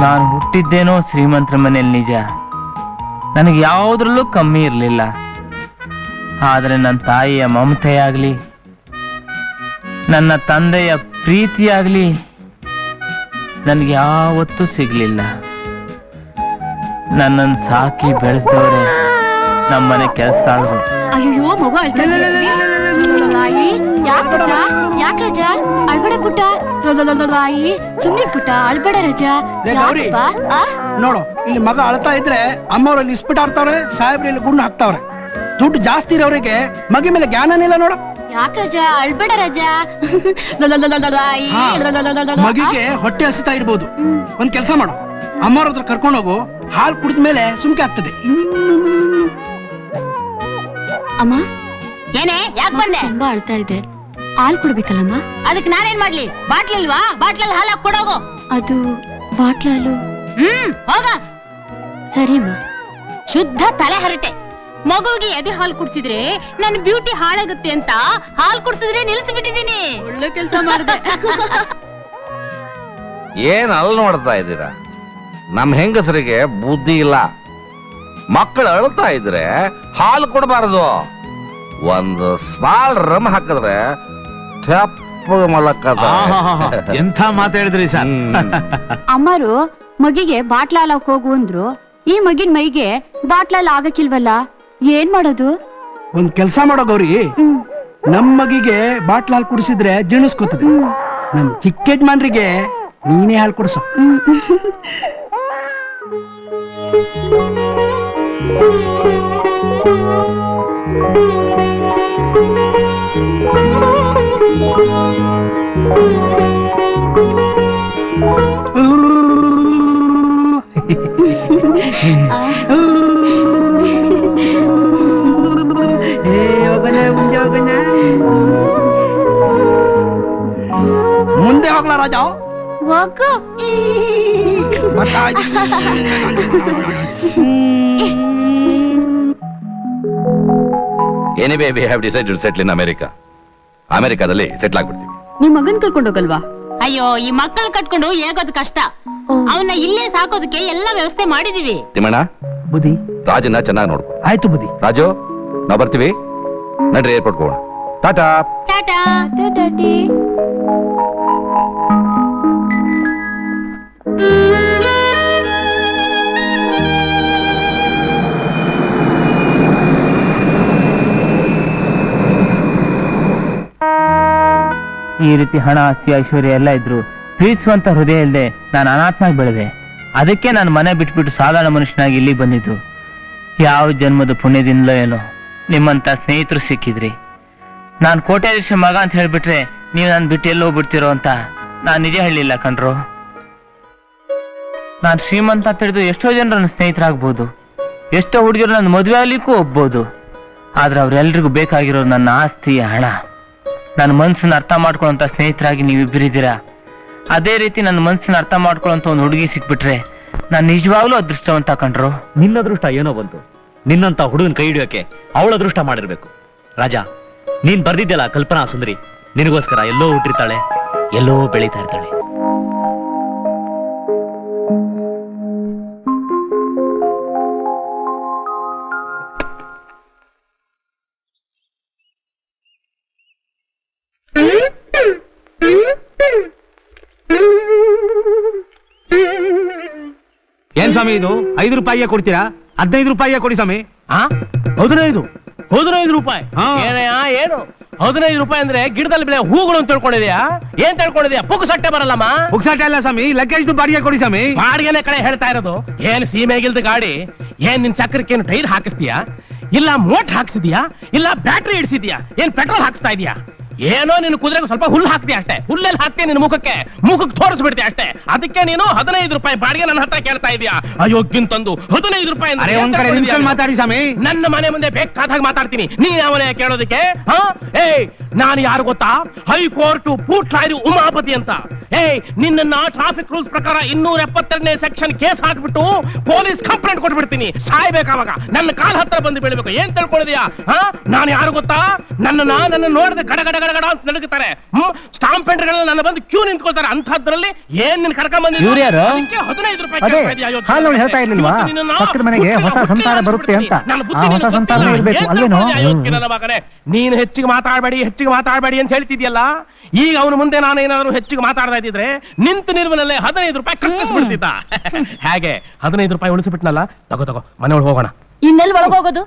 ನಾನು ಹುಟ್ಟಿದ್ದೇನೋ ಶ್ರೀಮಂತರ ಮನೆಯಲ್ಲಿ ನಿಜ. ನನಗೆ ಯಾವುದ್ರಲ್ಲೂ ಕಮ್ಮಿ ಇರಲಿಲ್ಲ. ಆದರೆ ನನ್ನ ತಾಯಿಯ ಮಮತೆಯಾಗಲಿ, ನನ್ನ ತಂದೆಯ ಪ್ರೀತಿಯಾಗಲಿ, ನನಗೆ ಯಾವತ್ತೂ ಸಿಗ್ಲಿಲ್ಲ. ನನ್ನನ್ನು ಸಾಕಿ ಬೆಳೆಸಿದವರೇ ನಮ್ಮನೆ ಕೆಲಸದಾಳರು ಅಯ್ಯೋ ಮಗು ಅಳ್ತಾ ತಾಯಿ ಯಾಕ್ ಪುಟ್ಟ ಯಾಕ್ ರಜ ಅಳ್ಬೇಡ ಪುಟ್ಟ ತಾಯಿ ಸುಮ್ನೆ ಪುಟ್ಟ ಅಳ್ಬೇಡ ರಜ ಲೇ ಗೌರಿ. ಯಾಕಪ್ಪ? ಆ? ನೋಡು ಇಲ್ಲಿ ಮಗ ಅಳ್ತಾ ಇದ್ರೆ ಅಮ್ಮವ್ರಲ್ಲಿ ಇಸ್ಪಿಟ್ ಆಡ್ತಾವ್ರೆ ಸಾಹೇಬ್ರ ಇಲ್ಲಿ ಗುಂಡು ಹಾಕ್ತಾವ್ರೆ ದುಡ್ಡು ಜಾಸ್ತಿ ಇರೋರಿಗೆ ಮಗಿ ಮೇಲೆ ಜ್ಞಾನನಿಲ್ಲ ನೋಡು ಯಾಕೆ ರಜ ಅಳ್ಬೇಡ ರಜ ಮಗಿಗೆ ಹೊಟ್ಟೆ ಹಸಿತಾ ಇರ್ಬೋದು ಒಂದ್ ಕೆಲಸ ಮಾಡು ಅಮ್ಮವ್ರ ಹತ್ರ ಕರ್ಕೊಂಡು ಹೋಗು. ಹಾಲು ಕುಡಿದ ಮೇಲೆ ಸುಮ್ಕೆ ಆಗ್ತದೆ. ಅಮ್ಮ? ಏನೇ? ಯಾಕೆ ಬಂದೆ? ತುಂಬಾ ಅಳ್ತಾ ಇದೆ. ಹಾಲು ಕೊಡ್ಬೇಕಲ್ಲಮ್ಮ? ಅದಕ್ಕೆ ನಾನೇನ್ ಮಾಡ್ಲಿ? ಬಾಟ್ಲಿ ಇಲ್ವಾ? ಬಾಟ್ಲಲ್ಲಿ ಹಾಲು ಹಾಕ್ ಕೊಡೋಗು. ಅದು ಬಾಟ್ಲಲ್ಲೂ ಹ್ಮ್ ಹೋಗ. ಸರಿಮ್ಮ ಶುದ್ಧ ತಲೆ ಹರಟೆ. ಮಗುವಿಗೆ ಎದೆ ಹಾಲು ಕುಡ್ಸಿದ್ರೆ ನನ್ನ ಬ್ಯೂಟಿ ಹಾಳಾಗುತ್ತೆ ಅಂತ ಹಾಲು ಕುಡ್ಸಿದ್ರೆ ನಿಲ್ಸ್ಬಿಟ್ಟಿದೀನಿ ಒಳ್ಳೆ ಕೆಲಸ ಮಾಡಿದೆ. ಏನ್ ಅಲ್ಲಿ ನೋಡ್ತಾ ಇದ್ದೀರಾ? ನಮ್ ಹೆಂಗಸರಿಗೆ ಬುದ್ಧಿ ಇಲ್ಲ. ಮಕ್ಕಳು ಅಳ್ತಾ ಇದ್ರೆ ಹಾಲು ಕೊಡಬಾರದು. ಒಂದು ಸ್ಮಾಲ್ ರಮ್ ಹಾಕಿದ್ರೆ ತೆಪ್ಪ ಮಲಕ್ಕದ ಎಂಥ ಮಾತಾಡಿದ್ರಿ ಸರ್. ಅಮ್ಮರು ಮಗಿಗೆ ಬಾಟ್ಲ ಹಾಲಕ್ ಹೋಗು ಅಂದ್ರು. ಈ ಮಗಿನ ಮೈಗೆ ಬಾಟ್ಲಲ್ಲಿ ಆಗಕ್ಕಿಲ್ವಲ್ಲ? ಏನ್ ಮಾಡೋದು? ಒಂದ್ ಕೆಲಸ ಮಾಡೋ ಗೌರಿ. ನಮ್ ಮಗಿಗೆ ಬಾಟ್ಲಾಲ್ ಹಾಲು ಕುಡಿಸಿದ್ರೆ ಜೀರ್ಣಿಸ್ಕೊತದೆ. ನಮ್ ಚಿಕ್ಕ ಯಜಮಾನ್ರಿಗೆ ನೀನೇ ಹಾಲು ಕುಡಿಸೋ. ಮುಂದೆ ಹೋಗ್ಲಾರ ರಾಜ ಹೋಗು ಬರ್ತಾ ಏನೇ baby have decide to settle in America ಅಮೆರಿಕಾದಲ್ಲಿ ಸೆಟ್ಲ್ ಆಗ್ಬಿಡ್ತೀವಿ. ನಿಮ್ ಮಗನ್ ಕರ್ಕೊಂಡು ಹೋಗಲ್ವಾ? ಅಯ್ಯೋ ಈ ಮಕ್ಕಳು ಕಟ್ಕೊಂಡು ಹೇಗೋದು ಕಷ್ಟ. ಅವನ್ನ ಇಲ್ಲೇ ಸಾಕೋದಕ್ಕೆ ಎಲ್ಲ ವ್ಯವಸ್ಥೆ ಮಾಡಿದೀವಿ. ತಿಮ್ಮಣ್ಣ ಬುದ್ಧಿ? ರಾಜನ್ನ ಚೆನ್ನಾಗಿ ನೋಡ್ಕೊ. ಆಯ್ತು ಬುದ್ಧಿ. ರಾಜು ನಾವು ಬರ್ತೀವಿ? ನಡ್ರಿ ಏರ್ಪೋರ್ಟ್ ಹೋಗೋಣ. ಟಾಟಾ. ಟಾಟಾ. ಟಾಟಾಟಿ. ಈ ರೀತಿ ಹಣ, ಆಸ್ತಿ, ಐಶ್ವರ್ಯ ಎಲ್ಲ ಇದ್ರು ಪ್ರೀತಿಸುವಂತ ಹೃದಯ ಇಲ್ಲದೆ ನಾನು ಅನಾಥನಾಗಿ ಬೆಳೆದೆ. ಅದಕ್ಕೆ ನಾನು ಮನೆ ಬಿಟ್ಬಿಟ್ಟು ಸಾಧಾರಣ ಮನುಷ್ಯನಾಗಿ ಇಲ್ಲಿ ಬಂದಿದ್ದು. ಯಾವ ಜನ್ಮದ ಪುಣ್ಯದಿಂದಲೋ ಏನೋ ನಿಮ್ಮಂತ ಸ್ನೇಹಿತರು ಸಿಕ್ಕಿದ್ರಿ. ನಾನು ಕೋಟ್ಯಾಧೀಶ ಮಗ ಅಂತ ಹೇಳ್ಬಿಟ್ರೆ ನೀವು ನಾನು ಬಿಟ್ಟು ಎಲ್ಲೋ ಬಿಡ್ತಿರೋ ಅಂತ ನಾನು ನಿಜ ಹೇಳಿಲ್ಲ ಕಣ್ರು. ನಾನು ಶ್ರೀಮಂತ ಅಂತ ತಿಳಿದು ಎಷ್ಟೋ ಜನರು ನನ್ನ ಸ್ನೇಹಿತರಾಗ್ಬೋದು. ಎಷ್ಟೋ ಹುಡುಗಿಯರು ನನ್ನ ಮದುವೆ ಆಗ್ಲಿಕ್ಕೂ ಒಪ್ಬೋದು. ಆದ್ರೆ ಅವರೆಲ್ಲರಿಗೂ ಬೇಕಾಗಿರೋ ನನ್ನ ಆಸ್ತಿ ಹಣ ನನ್ನ ಮನಸ್ಸನ್ನ ಅರ್ಥ ಮಾಡ್ಕೊಳ್ಳೋಂಥ ಸ್ನೇಹಿತರಾಗಿ ನೀವಿಬ್ಬರಿದ್ದೀರಾ? ಅದೇ ರೀತಿ ನನ್ನ ಮನಸ್ಸನ್ನ ಅರ್ಥ ಮಾಡ್ಕೊಳ್ಳೋಂಥ ಒಂದು ಹುಡುಗಿ ಸಿಕ್ಬಿಟ್ರೆ ನಾನು ನಿಜವಾಗ್ಲೂ ಅದೃಷ್ಟವಂತ ಕಂಡ್ರು ನಿನ್ನ ಅದೃಷ್ಟ ಏನೋ ಬಂತು. ನಿನ್ನಂತ ಹುಡುಗನ್ ಕೈ ಹಿಡಿಯೋಕೆ ಅವಳ ಅದೃಷ್ಟ ಮಾಡಿರ್ಬೇಕು. ರಾಜ, ನೀನ್ ಬರ್ದಿದ್ದೆಲ್ಲ ಕಲ್ಪನಾ ಸುಂದರಿ? ನಿನಗೋಸ್ಕರ ಎಲ್ಲೋ ಹುಟ್ಟಿರ್ತಾಳೆ, ಎಲ್ಲೋ ಬೆಳೀತಾ ಇರ್ತಾಳೆ. ಸ್ವಾಮಿ ಇದು ಐದು ರೂಪಾಯಿಗೆ ಕೊಡ್ತೀರಾ? ಹದಿನೈದು ರೂಪಾಯಿಗೆ ಕೊಡಿ ಸ್ವಾಮಿ. ಆ? ಹದಿನೈದು? ಹದಿನೈದು ರೂಪಾಯಿ? ಹಾ. ಏನಯ್ಯ ಏನು? ಹದಿನೈದು ರೂಪಾಯಿ ಅಂದ್ರೆ ಗಿಡದಲ್ಲಿ ಬೆಳೆ ಹೂಗಳು ಅಂತ ತಿಳ್ಕೊಂಡಿದ್ಯಾ ಏನ್ ತಿಳ್ಕೊಂಡಿದ್ಯಾ ಪುಕ್ ಸಟ್ಟೆ ಬರಲ್ಲಮ್ಮ. ಪುಕ್ಸಾಟ ಅಲ್ಲ ಸ್ವಾಮಿ ಲಗೇಜ್ ಬಾಡಿಗೆ ಕೊಡಿ ಸ್ವಾಮಿ. ಬಾಡಿಗೆನೆ ಕಡೆ ಹೇಳ್ತಾ ಇರೋದು. ಏನ್ ಸೀಮೆಗಿಲ್ದ ಗಾಡಿ? ಏನ್ ನಿನ್ ಚಕ್ರಕ್ಕೆ ಏನು ಟೈರ್ ಹಾಕಿಸ್ತೀಯಾ? ಇಲ್ಲ ಮೋಟ್ ಹಾಕ್ಸಿದ್ಯಾ? ಇಲ್ಲ ಬ್ಯಾಟ್ರಿ ಇಡ್ಸಿದ್ಯಾ? ಏನ್ ಪೆಟ್ರೋಲ್ ಹಾಕಿಸ್ತಾ ಇದೀಯಾ? ಏನೋ ನಿನ್ನ ಕುದುರೆಗೆ ಸ್ವಲ್ಪ ಹುಲ್ಲು ಹಾಕ್ತಿ ಅಷ್ಟೇ. ಹುಲ್ಲಲ್ಲಿ ಹಾಕ್ತಿ ನಿನ್ನ ಮುಖಕ್ಕೆ. ಮುಖಕ್ಕೆ ತೋರಿಸ್ಬಿಡ್ತಿ ಅಷ್ಟೇ. ಅದಕ್ಕೆ ನೀನು ಹದಿನೈದು ರೂಪಾಯಿ ಬಾಡಿಗೆ ನನ್ನ ಹತ್ರ ಕೇಳ್ತಾ ಇದೀಯಾ? ಅಯೋಗ್ಯನ್ ತಂದು ಹದಿನೈದು ರೂಪಾಯಿ ಅಂದ್ರೆ ಅರೆ ಒಂದ್ ಕಡೆ ತಿಳ್ಕೊಂಡಿದ್ಯಾ ಮಾತಾಡಿ ಸ್ವಾಮಿ. ನನ್ನ ಮನೆ ಮುಂದೆ ಬೇಕಾದಾಗ ಮಾತಾಡ್ತೀನಿ. ನೀ ಅವನೇ ಕೇಳೋದಕ್ಕೆ? ಹಾ? ಏಯ್ ನಾನು ಯಾರು ಗೊತ್ತಾ? ಹೈಕೋರ್ಟ್ ಪೂಟ್ರಾಯರು ಉಮಾಪತಿ ಅಂತ. ಏ ನಿನ್ನ ಟ್ರಾಫಿಕ್ ರೂಲ್ಸ್ ಪ್ರಕಾರ ಇನ್ನೂರ ಎಪ್ಪತ್ತೆರಡನೇ ಸೆಕ್ಷನ್ ಕೇಸ್ ಹಾಕ್ಬಿಟ್ಟು ಪೊಲೀಸ್ ಕಂಪ್ಲೇಂಟ್ ಕೊಟ್ಬಿಡ್ತೀನಿ. ಸಾಯ್ಬೇಕಾವಾಗ ನನ್ನ ಕಾಲ್ ಹತ್ರ ಬಂದು ಬೀಳ್ಬೇಕು. ಏನ್ ತಿಳ್ಕೊಂಡಿದ್ಯಾ? ಹಾ? ನಾನು ಯಾರು ಗೊತ್ತಾ? ನನ್ನ ನನ್ನ ನೋಡಿದ್ರೆ ಗಡ ಗಡ ಗಡ ಗಡ ಅಂತ ನಡುಗುತ್ತಾರೆ. ಸ್ಟಾಂಪ್ ಸ್ಟಾಂಪ್ ನನ್ನ ಬಂದು ಕ್ಯೂ ನಿಂತ್ಕೊಳ್ತಾರೆ. ಅಂತದ್ರಲ್ಲಿ ಏನ್ ನಿನ್ ಕರ್ಕೊಂಡ್ ಯಾರು? ಹದಿನೈದು ರೂಪಾಯಿ ಹೇಳ್ತಾ ಇರ್ಲಿಲ್ವಾ? ಪಕ್ಕದ ಮನೆಗೆ ಹೊಸ ಸಂತಾನ ಬರುತ್ತೆ ಅಂತ. ಹೊಸ ಸಂತಾನ ಇರಬೇಕು. ಮಗನೇ? ನೀನು ಹೆಚ್ಚಿಗೆ ಮಾತಾಡಬೇಡಿ ಹೆಚ್ಚಿಗೆ ಮಾತಾಡಬೇಡಿ ಅಂತ ಹೇಳ್ತಿದ್ಯಲ್ಲ ಈಗ ಅವನ ಮುಂದೆ ನಾನು ಏನಾದರೂ ಹೆಚ್ಚಿಗೆ ಮಾತಾಡ್ತಾ ಇದ್ದಿದ್ರೆ ನಿಂತು ನಿರ್ಮನಲ್ಲೇ ಹದಿನೈದು ರೂಪಾಯಿ ಕಕ್ಕಿಸ್ಬಿಡ್ತಿದ್ದ ಹೇಗೆ? ಹದಿನೈದು ರೂಪಾಯಿ ಉಳಿಸಿಬಿಟ್ನಲ್ಲ? ತಗೋ ತಗೋ ಮನೆ ಒಳಗೆ ಹೋಗೋಣ. ಇನ್ನೆಲ್ಲಿ ಒಳಗೋಗೋದು?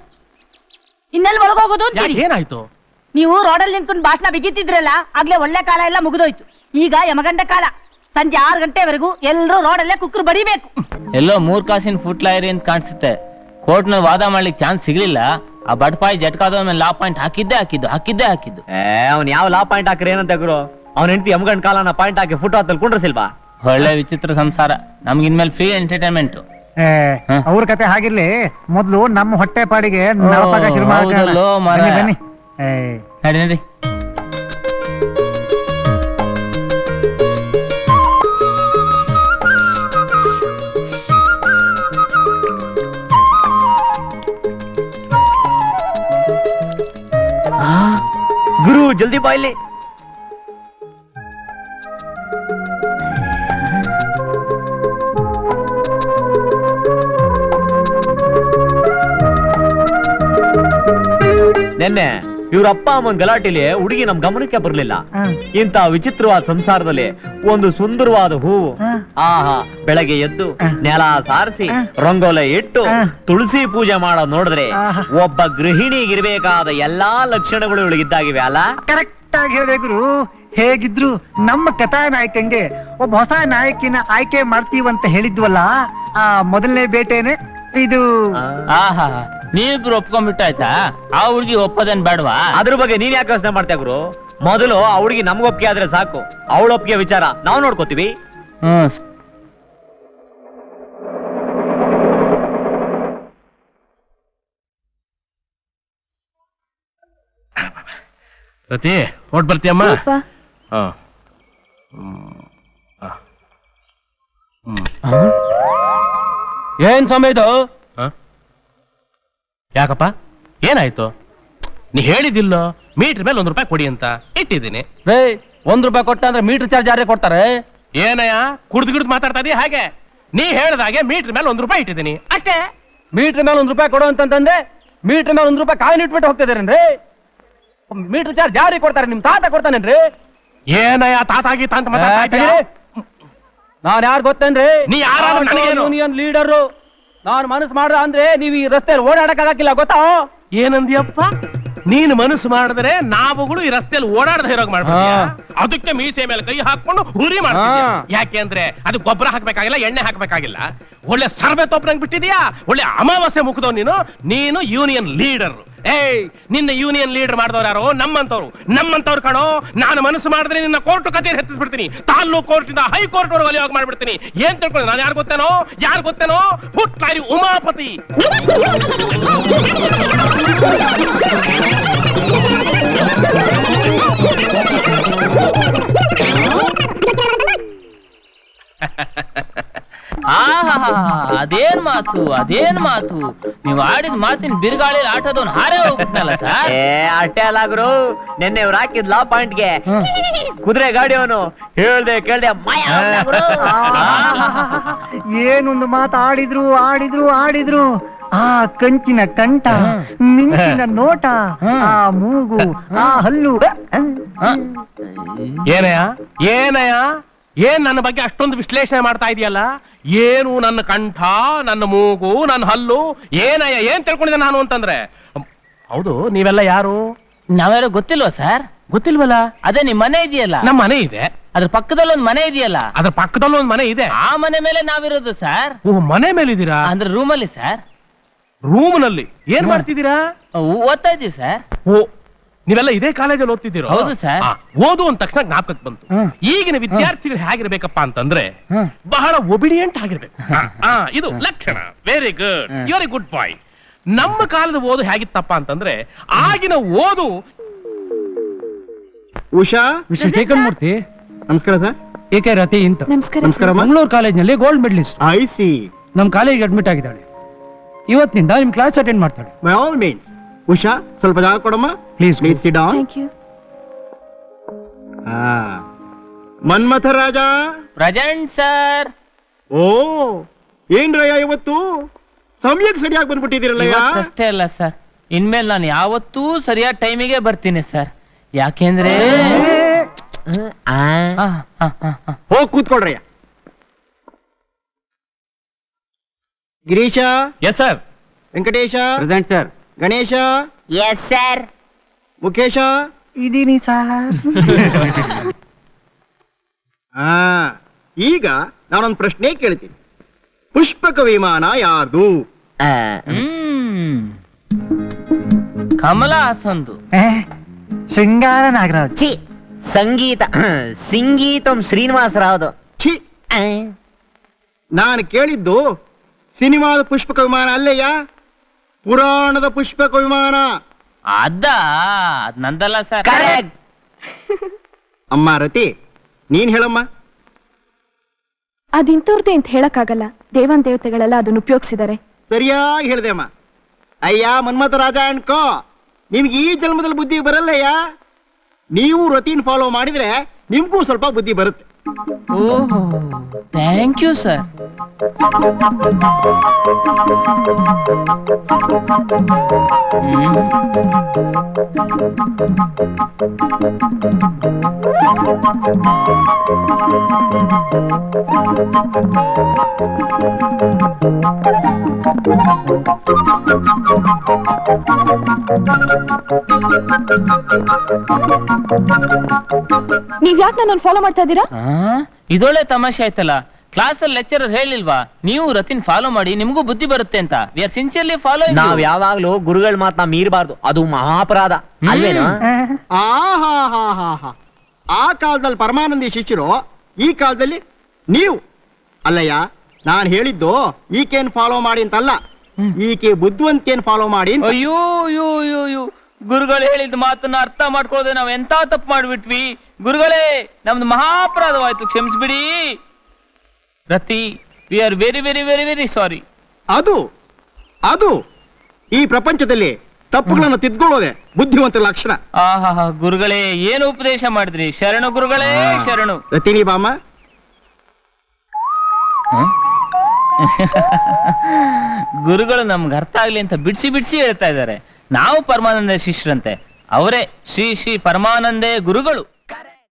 ಇನ್ನೆಲ್ಲಿ ಒಳಗೋಗೋದು ಅಂತೀರಿ? ಏನಾಯ್ತು? ನೀವು ರೋಡಲ್ಲಿ ನಿಂತ್ಕೊಂಡು ಭಾಷಣ ಬಿಗಿತಿದ್ರಲ್ಲ ಆಗ್ಲೇ ಒಳ್ಳೆ ಕಾಲ ಎಲ್ಲ ಮುಗಿದೋಯ್ತು. ಈಗ ಯಮಗಂಡ ಕಾಲ. ಸಂಜೆ ಆರು ಗಂಟೆವರೆಗೂ ಎಲ್ಲರೂ ರೋಡಲ್ಲೇ ಕುಕ್ಕರು ಬಡಿಬೇಕು. ಎಲ್ಲೋ ಮೂರ್ ಕಾಸಿನ ಫುಟ್ ಲಾಯರಿ ಅಂತ ಕಾಣಿಸುತ್ತೆ. ಕೋರ್ಟ್ನಲ್ಲಿ ವಾದ ಮಾಡ್ಲಿಕ್ಕೆ ಚಾನ್ಸ್ ಸಿಗ್ಲಿಲ್ಲ. ಆ ಬಡ್ಪಾಯಿ ಜಟ್ಕಾದ ಮೇಲೆ ಲಾ ಪಾಯಿಂಟ್ ಹಾಕಿದ್ದೆ ಹಾಕಿದ್ದು ಹಾಕಿದ್ದೆ ಹಾಕಿದ್ದು. ಏ ಅವ್ನ್ ಯಾವ ಲಾ ಪಾಯಿಂಟ್ ಹಾಕ್ರಿ ಏನಂತ ಗುರು? ಅವ್ನ ಹೆಂಡತಿ ಎಮ್ಗಂಡ್ ಕಾಲನ ಪಾಯಿಂಟ್ ಹಾಕಿ ಫುಟ್ ಹತ್ತಲ್ಲಿ ಕುಂಡ್ರಸಿಲ್ವಾ? ಒಳ್ಳೆ ವಿಚಿತ್ರ ಸಂಸಾರ. ನಮ್ಗಿನ್ಮೇಲೆ ಫ್ರೀ ಎಂಟರ್ಟೈನ್ಮೆಂಟ್ ಹ? ಅವ್ರ ಕತೆ ಹಾಗಿರ್ಲಿ ಮೊದ್ಲು ನಮ್ಮ ಹೊಟ್ಟೆ ಪಾಡಿಗೆ ನಳಪಾಗ ಶುರು. ಹೌದಲ್ಲೋ. ಬನ್ನಿ ಬನ್ನಿ. ಏ, ನಡಿ ನಡಿ. ಗುರು ಜಲ್ದಿ ಬಾಯ್ಲಿ ನೆನ್ನೆ ಇವ್ರ ಅಪ್ಪ ಅಮ್ಮನ ಗಲಾಟೆಲಿ ಹುಡುಗಿ ನಮ್ ಗಮನಕ್ಕೆ ಬರ್ಲಿಲ್ಲ. ಇಂತ ವಿಚಿತ್ರವಾದ ಸಂಸಾರದಲ್ಲಿ ಒಂದು ಸುಂದರವಾದ ಹೂವು. ಆಹಾ ಬೆಳಗ್ಗೆ ಎದ್ದು. ನೆಲ ಸಾರಿಸಿ ರಂಗೋಲೆ ಇಟ್ಟು ತುಳಸಿ ಪೂಜೆ ಮಾಡೋದ್ ನೋಡಿದ್ರೆ. ಒಬ್ಬ ಗೃಹಿಣಿಗಿರ್ಬೇಕಾದ ಎಲ್ಲಾ ಲಕ್ಷಣಗಳು ಇವಳಿಗಿದ್ದಾಗಿವೆ ಅಲ್ಲ? ಕರೆಕ್ಟ್ ಆಗಿ ಹೇಳಿದೆ ಗುರು. ಹೇಗಿದ್ರು ನಮ್ಮ ಕಥಾನಾಯಕಂಗೆ ಒಬ್ಬ ಹೊಸ ನಾಯಕಿನ ಆಯ್ಕೆ ಮಾಡ್ತೀವಂತ ಹೇಳಿದ್ವಲ್ಲ ಆ ಮೊದಲನೇ ಬೇಟೆನೆ ಇದು. ಆಹಾ. ನೀವಿಬ್ರು ಒಪ್ಕೊಂಡ್ಬಿಟ್ಟಾಯ್ತಾ? ಆ ಹುಡುಗಿ ಒಪ್ಪದೇನ್ ಬೇಡವಾ? ಅದ್ರ ಬಗ್ಗೆ ನೀನ್ ಯಾಕೆ ಯೋಚನೆ ಮಾಡ್ತೀಯ ಗುರು? ಮೊದಲು ಆ ಹುಡುಗಿ ನಮ್ಗೊಪ್ಪಿಗೆ ಆದ್ರೆ ಸಾಕು. ಅವಳ ಒಪ್ಪಿಗೆ ವಿಚಾರ ನಾವು ನೋಡ್ಕೋತೀವಿ. ಹ್ಮ್. ರತಿ ಹೊಟ್ ಬರ್ತೀಯಮ್ಮ? ಅಪ್ಪ ಹಾ. ಏನ್ ಸಮಯ ಇದು? ಯಾಕಪ್ಪ? ಏನಾಯ್ತು? ನೀ ಹೇಳಿದಿಲ್ಲ ಮೀಟರ್ ಮೇಲೆ ಒಂದ್ ರೂಪಾಯಿ ಕೊಡಿ ಅಂತ ಇಟ್ಟಿದ್ದೀನಿ. ರೇ ಒಂದ್ ರೂಪಾಯಿ ಕೊಟ್ಟ ಅಂದ್ರೆ ಮೀಟರ್ ಚಾರ್ಜ್ ಯಾರೇ ಕೊಡ್ತಾರೆ? ಏನಯ್ಯ ಕುಡ್ದು ಗಿಡ್ದು ಮಾತಾಡ್ತಾ ಇದೀಯ ಹಾಗೆ? ನೀ ಹೇಳ್ದಾಗೆ ಮೀಟರ್ ಮೇಲೆ ಒಂದ್ ರೂಪಾಯಿ ಇಟ್ಟಿದ್ದೀನಿ. ಅಷ್ಟೇ? ಮೀಟರ್ ಮೇಲೆ ಒಂದ್ ರೂಪಾಯಿ ಕೊಡು ಅಂತಂದ್ರೆ ಮೀಟರ್ ಮೇಲೆ ಒಂದ್ ರೂಪಾಯಿ ಕಾಯಿನ್ ಇಟ್ಬಿಟ್ಟು ಹೋಗ್ತಿದ್ದೀರೇನ್ರಿ? ಮೀಟರ್ ಚಾರ್ಜ್ ಯಾರಿಗೆ ಕೊಡ್ತಾರೆ? ನಿಮ್ ತಾತ ಕೊಡ್ತಾನೇನ್ರಿ? ಏನಯ್ಯ ತಾತಾಗಿ ತಾಂತ ಮಾತಾಡ್ತಾ ಇದೀಯ? ನಾನು ಯಾರು ಗೊತ್ತೇನ್ರಿ? ನೀ ಯಾರು ನನಗೇನು? ಯೂನಿಯನ್ ಲೀಡರು ನಾನ್ ಮನಸ್ಸು ಮಾಡ ಅಂದ್ರೆ ನೀವ್ ಈ ರಸ್ತೆಯಲ್ಲಿ ಓಡಾಡಕ್ ಆಗಕ್ಕಿಲ್ಲ ಗೊತ್ತಾ? ಏನಂದ್ಯಪ್ಪ? ನೀನು ಮನಸ್ಸು ಮಾಡಿದ್ರೆ ನಾವುಗಳು ಈ ರಸ್ತೆಯಲ್ಲಿ ಓಡಾಡದ ಇರೋಗ್ ಮಾಡ. ಅದಕ್ಕೆ ಮೀಸೆ ಮೇಲೆ ಕೈ ಹಾಕೊಂಡು ಹುರಿ ಮಾಡ್ತೀಯ ಹಾ. ಯಾಕೆ ಅಂದ್ರೆ ಅದು ಗೊಬ್ಬರ ಹಾಕ್ಬೇಕಾಗಿಲ್ಲ ಎಣ್ಣೆ ಹಾಕ್ಬೇಕಾಗಿಲ್ಲ. ಒಳ್ಳೆ ಸರ್ವೆ ತಪ್ಪನಂಗ್ ಬಿಟ್ಟಿದ್ಯಾ ಒಳ್ಳೆ ಅಮಾವಾಸ್ಯೆ ಮುಖದವ್ ನೀನು? ನೀನು ಯೂನಿಯನ್ ಲೀಡರ್ ಏಯ್, ನಿನ್ನ ಯೂನಿಯನ್ ಲೀಡರ್ ಮಾಡಿದವ್ರು ಯಾರು? ನಮ್ಮಂತವ್ರು ನಮ್ಮಂತವ್ರು ಕಣೋ, ನಾನು ಮನಸ್ಸು ಮಾಡಿದ್ರೆ ನಿನ್ನ ಕೋರ್ಟ್ ಕಚೇರಿ ಹತ್ತಿಸ್ಬಿಡ್ತೀನಿ. ತಾಲ್ಲೂಕು ಕೋರ್ಟ್ ಹೈಕೋರ್ಟ್ ವರೆಗೂ ಅಲ್ಲಿ ಹೋಗಿ ಮಾಡ್ಬಿಡ್ತೀನಿ. ಏನ್ ತಿಳ್ಕೊಂಡು ನಾನು ಯಾರು ಗೊತ್ತೇನೋ? ಯಾರು ಗೊತ್ತೇನೋ? ಹುಟ್ಲಾರಿ ಉಮಾಪತಿ. ಆಹಾ ಅದೇನ್ ಮಾತು ಅದೇನ್ ಮಾತು? ನೀವ್ ಆಡಿದ ಮಾತಿನ ಬಿರುಗಾಳಿ ಆಟೋದವ್ನು ಹಾರೇ ಹೋಗ್ಬಿಟ್ನಲ್ಲ ಸರ್? ಏ ಅಟ್ಟೆ ಅಲ್ಲ ಗುರು. ನಿನ್ನೆ ಇವ್ರು ಹಾಕಿದ್ಲ ಪಾಯಿಂಟ್ಗೆ ಕುದುರೆ ಗಾಡಿ ಅವನು ಹೇಳ್ದೆ ಕೇಳ್ದೆ ಮಾಯ ಆಗ್ದ ಗುರು. ಏನೊಂದು ಮಾತು ಆಡಿದ್ರು ಆಡಿದ್ರು ಆಡಿದ್ರು. ಆ ಕಂಚಿನ ಕಂಠ ಮಿಂಚಿನ ನೋಟ ಆ ಮೂಗು ಆ ಹಲ್ಲು. ಏನಯ್ಯ? ಏನಯ್ಯ? ಏನ್ ನನ್ನ ಬಗ್ಗೆ ಅಷ್ಟೊಂದು ವಿಶ್ಲೇಷಣೆ ಮಾಡ್ತಾ ಇದೆಯಲ್ಲ? ಏನು ನನ್ನ ಕಂಠ ನನ್ನ ಮೂಗು ನನ್ನ ಹಲ್ಲು ಏನಯ್ಯ ಏನ್ ತಿಳ್ಕೊಂಡಿದ್ದೆ ನಾನು ಅಂತಂದ್ರೆ? ಹೌದು ನೀವೆಲ್ಲ ಯಾರು? ನಾವ್ಯಾರು ಗೊತ್ತಿಲ್ವಾ ಸರ್? ಗೊತ್ತಿಲ್ವಲ್ಲ? ಅದೇ ನಿಮ್ ಮನೆ ಇದೆಯಲ್ಲ? ನಮ್ಮ ಮನೆ ಇದೆ. ಅದ್ರ ಪಕ್ಕದಲ್ಲಿ ಒಂದ್ ಮನೆ ಇದೆಯಲ್ಲ? ಅದ್ರ ಪಕ್ಕದಲ್ಲಿ ಒಂದ್ ಮನೆ ಇದೆ. ಆ ಮನೆ ಮೇಲೆ ನಾವಿರೋದು ಸರ್. ಓ ಮನೆ ಮೇಲೆ ಇದೀರಾ ಅಂದ್ರೆ ರೂಮಲ್ಲಿ ಸರ್. ರೂಮ್ನಲ್ಲಿ ಏನ್ ಮಾಡ್ತಿದ್ದೀರಾ? ಓದ್ತಾ ಇದೀವಿ ಸರ್. ಓ ನೀವೆಲ್ಲ ಇದೇ ಕಾಲೇಜಲ್ಲಿ ಓದ್ತಿದ್ದೀರೋ? ಹೌದು ಸರ್. ಆ, ಓದು ಅಂದ ತಕ್ಷಣ ಜ್ಞಾಪಕಕ್ಕೆ ಬಂತು. ಈಗಿನ ವಿದ್ಯಾರ್ಥಿಗಳು ಹೇಗಿರ್ಬೇಕಪ್ಪ ಅಂತಂದ್ರೆ. ಬಹಳ ಒಬಿಡಿಯಂಟ್ ಆಗಿರ್ಬೇಕು. ಆ, ಆ, ಇದು ಲಕ್ಷಣ. Very good you are a good boy ನಮ್ಮ ಕಾಲದ ಓದು ಹೇಗಿತ್ತಪ್ಪ ಅಂತಂದ್ರೆ ಆಗಿನ ಓದು ಉಷಾ? ಮಿಸ್ಟರ್ ಟೇಕನ್ಮೂರ್ತಿ ನಮಸ್ಕಾರ ಸರ್ ಏಕೆ ರತಿ ಅಂತ ನಮಸ್ಕಾರ ನಮಸ್ಕಾರ ಮಂಗಳೂರು ಕಾಲೇಜ್ನಲ್ಲಿ ಗೋಲ್ಡ್ ಮೆಡಲಿಸ್ಟ್ ಐ ಸಿ ನಮ್ಮ ಕಾಲೇಜಿಗೆ ಅಡ್ಮಿಟ್ ಆಗಿದ್ದಾಳೆ. ಇವತ್ತಿನಿಂದ ನಿಮ್ ಕ್ಲಾಸ್ ಅಟೆಂಡ್ ಮಾಡ್ತಾಳೆ. ಬೈ ಆಲ್ ಮೀನ್ಸ್ ಉಷಾ ಸ್ವಲ್ಪ ಜಾಗ ಕೊಡಮ್ಮ. Please please sit down thank you Manmatha Raja. Present sir. ಓ ಏನ್ರಯ್ಯ ಇವತ್ತು? ಸಮಯಕ್ಕೆ ಸರಿಯಾಗಿ ಬಂದ್ಬಿಟ್ಟಿದ್ದೀರಲ್ಲ ಅಷ್ಟೇ ಅಲ್ಲ ಸರ್. ಇನ್ಮೇಲೆ ನಾನು ಯಾವತ್ತೂ ಸರಿಯಾದ ಟೈಮಿಗೆ ಬರ್ತೀನಿ ಸರ್. ಯಾಕೆಂದ್ರೆ ಆ, ಆ, ಆ, ಆ. ಹೋಗ್ ಕೂತ್ಕೊಳ್ರಯ್ಯ Girisha? Yes sir Venkatesha? Present sir Ganesha? Yes sir Mukesha? ಇದೀನಿ ಸರ್ ಆ ಈಗ ನಾನೊಂದು ಪ್ರಶ್ನೆ ಕೇಳ್ತೀನಿ. ಪುಷ್ಪಕ ವಿಮಾನ ಯಾರ್ದು? ಹ್ಮ್. ಕಮಲ ಹಾಸನ್ದು. ಶೃಂಗಾರ ನಾಗರಾಜ್. ಛೀ ಸಂಗೀತ ಸಂಗೀತಂ ಶ್ರೀನಿವಾಸರಾವ್ದು ಛೀ. ನಾನು ಕೇಳಿದ್ದು ಸಿನಿಮಾದ ಪುಷ್ಪಕ ವಿಮಾನ ಅಲ್ಲಯ್ಯ ಪುರಾಣದ ಪುಷ್ಪಕ ವಿಮಾನ ಅದ? ಅದ್ ನಂದಲ್ಲ ಸರ್. ಕರೆಕ್ಟ್. ಅಮ್ಮ ರತಿ ನೀನ್ ಹೇಳಮ್ಮ. ಅದಿಂತವ್ರದ್ದೇ ಅಂತ ಹೇಳಕ್ಕಾಗಲ್ಲ. ದೇವನ್ ದೇವತೆಗಳೆಲ್ಲ ಅದನ್ನ ಉಪಯೋಗಿಸಿದ್ದಾರೆ ಸರಿಯಾಗಿ ಹೇಳಿದೆ ಅಮ್ಮ. ಅಯ್ಯ ಮನ್ಮಥ ರಾಜ ಅನ್ಕೋ ನಿಮ್ಗೆ ಈ ಜನ್ಮದಲ್ಲಿ ಬುದ್ಧಿ ಬರಲ್ಲ ಅಯ್ಯ ನೀವು ರತಿನ್ ಫಾಲೋ ಮಾಡಿದ್ರೆ ನಿಮ್ಗೂ ಸ್ವಲ್ಪ ಬುದ್ಧಿ ಬರುತ್ತೆ. ಓಹೋ ಥ್ಯಾಂಕ್ ಯು ಸರ್ ನೀವ್ ಯಾಕೆ ನನ್ನನ್ನು ಫಾಲೋ ಮಾಡ್ತಾ ಇದ್ದೀರಾ? ಇದೊಳ್ಳೆ ತಮಾಷೆ ಆಯ್ತಲ್ಲ. ಕ್ಲಾಸಲ್ಲಿ ಲೆಕ್ಚರರ್ ಹೇಳಿಲ್ವಾ? ನೀವು ರತಿನ್ ಫಾಲೋ ಮಾಡಿ ನಿಮಗೂ ಬುದ್ಧಿ ಬರುತ್ತೆ ಅಂತ. ವಿ ಆರ್ ಸಿನ್ಸಿಯರ್ಲಿ ಫಾಲೋ ನಾವ್ ಯಾವಾಗ್ಲೂ ಗುರುಗಳ ಮಾತನ್ನ ಮೀರಬಾರ್ದು. ಅದು ಮಹಾಪರಾಧ. ಅಲ್ವೇನೋ? ಆ ಹಾ ಹಾ ಹಾ ಹಾ. ಆ ಕಾಲದಲ್ಲಿ ಪರಮಾನಂದಿ ಶಿಷ್ಯರು ಈ ಕಾಲದಲ್ಲಿ ನೀವು. ಅಲ್ಲಯ್ಯ ನಾನು ಹೇಳಿದ್ದು ಈಕೆನ್ ಫಾಲೋ ಮಾಡಿ ಅಂತಲ್ಲ. ಈಕೆ ಬುದ್ಧಿವಂತಿಕೆನ್ ಫಾಲೋ ಮಾಡಿ ಅಂತ. ಅಯ್ಯೋ ಅಯ್ಯೋ ಅಯ್ಯೋ ಅಯ್ಯೋ. ಗುರುಗಳು ಹೇಳಿದ ಮಾತನ್ನ ಅರ್ಥ ಮಾಡ್ಕೊಳ್ಳದೆ ನಾವ್ ಎಂತ ತಪ್ಪು ಮಾಡಿಬಿಟ್ವಿ? ಗುರುಗಳೇ ನಮ್ದು ಮಹಾಪರಾಧವಾಯ್ತು ಕ್ಷಮಿಸ್ಬಿಡಿ. Rati we are very very very very sorry ಅದು ಅದು ಈ ಪ್ರಪಂಚದಲ್ಲಿ ತಪ್ಪುಗಳನ್ನು ತಿದ್ಕೊಳ್ಳೋದೆ ಬುದ್ಧಿವಂತ ಲಕ್ಷಣ ಆಹಾ ಗುರುಗಳೇ ಏನು ಉಪದೇಶ ಮಾಡಿದ್ರಿ? ಶರಣು ಗುರುಗಳೇ ಶರಣು. ರತಿನಿ ಬಾಮ ಗುರುಗಳು ನಮ್ಗೆ ಅರ್ಥ ಆಗ್ಲಿ ಅಂತ ಬಿಡ್ಸಿ ಬಿಡ್ಸಿ ಹೇಳ್ತಾ ಇದ್ದಾರೆ. ನಾವು ಪರಮಾನಂದ ಶಿಷ್ಯರಂತೆ. ಅವರೇ ಶ್ರೀ ಶ್ರೀ ಪರಮಾನಂದೇ ಗುರುಗಳು.